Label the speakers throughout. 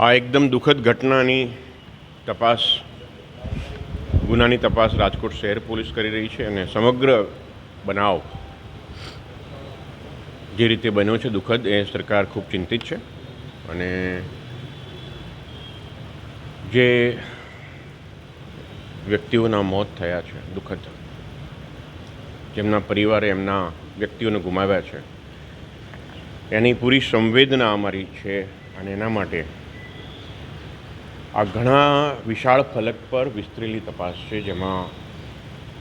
Speaker 1: આ એકદમ દુઃખદ ઘટનાની તપાસ, ગુનાની તપાસ રાજકોટ શહેર પોલીસ કરી રહી છે અને સમગ્ર બનાવ જે રીતે બન્યો છે દુઃખદ એ સરકાર ખૂબ ચિંતિત છે. અને જે વ્યક્તિઓના મોત થયા છે, દુઃખદ, જેમના પરિવારે એમના વ્યક્તિઓને ગુમાવ્યા છે, એની પૂરી સંવેદના અમારી છે અને એના માટે આ ઘણા વિશાળ ફલક પર વિસ્તરેલી તપાસ છે, જેમાં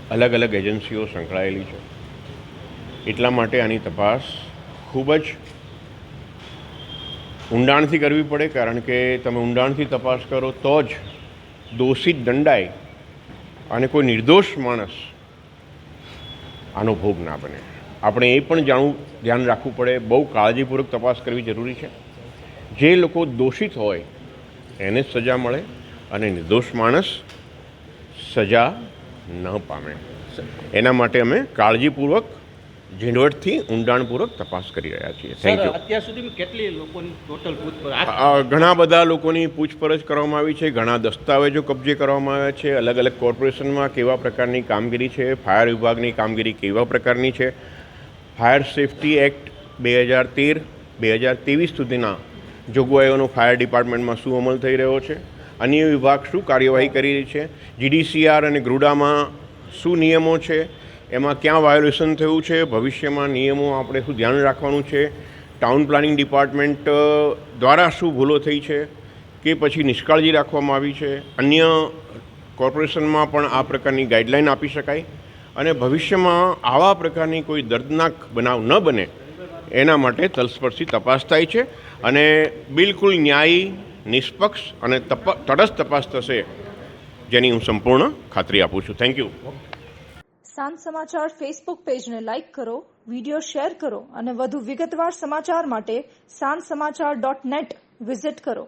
Speaker 1: અલગ અલગ એજન્સીઓ સંકળાયેલી છે. એટલા માટે આની તપાસ ખૂબ જ ઊંડાણથી કરવી પડે, કારણ કે તમે ઊંડાણથી તપાસ કરો તો જ દોષિત દંડાય અને કોઈ નિર્દોષ માણસ આનો ભોગ ના બને. આપણે એ પણ જાણવું, ધ્યાન રાખવું પડે, બહુ કાળજીપૂર્વક તપાસ કરવી જરૂરી છે. જે લોકો દોષિત હોય એને સજા મળે અને નિર્દોષ માણસ સજા ન પામે. એના માટે અમે કાળજીપૂર્વક ઝીણવટથી ઊંડાણપૂર્વક તપાસ કરી રહ્યા છીએ. થેન્ક યુ
Speaker 2: અત્યાર સુધી કેટલી લોકોની ટોટલ પૂછપરછ?
Speaker 1: ઘણા બધા લોકોની પૂછપરછ કરવામાં આવી છે ઘણા દસ્તાવેજો કબજે કરવામાં આવ્યા છે અલગ અલગ કોર્પોરેશનમાં કેવા પ્રકારની કામગીરી છે ફાયર વિભાગની કામગીરી કેવા પ્રકારની છે. ફાયર સેફ્ટી એક્ટ બે હજાર તેર બે હજાર ત્રેવીસ સુધીના જોગવાઈઓનો ફાયર ડિપાર્ટમેન્ટમાં શું અમલ થઈ રહ્યો છે? અન્ય વિભાગ શું કાર્યવાહી કરી રહી છે? જીડીસીઆર અને ગ્રુડામાં શું નિયમો છે? એમાં ક્યાં વાયોલેશન થયું છે? ભવિષ્યમાં નિયમો આપણે શું ધ્યાન રાખવાનું છે? ટાઉન પ્લાનિંગ ડિપાર્ટમેન્ટ દ્વારા શું ભૂલો થઈ છે? કે પછી નિષ્કાળજી રાખવામાં આવી છે? અન્ય કોર્પોરેશનમાં પણ આ પ્રકારની ગાઈડલાઇન આપી શકાય. અને ભવિષ્યમાં આવા પ્રકારની કોઈ દર્દનાક બનાવ ન બને એના માટે તલસ્પર્શી તપાસ થાય છે અને બિલકુલ ન્યાયી, નિષ્પક્ષ અને તપ તટસ્થ તપાસ થશે જેની હું સંપૂર્ણ ખાતરી આપું છું. થેન્ક યુ
Speaker 3: સાંજ સમાચાર ફેસબુક પેજને લાઇક કરો વિડિયો શેર કરો અને વધુ વિગતવાર સમાચાર માટે સાંજ સમાચાર ડોટ નેટ વિઝિટ કરો.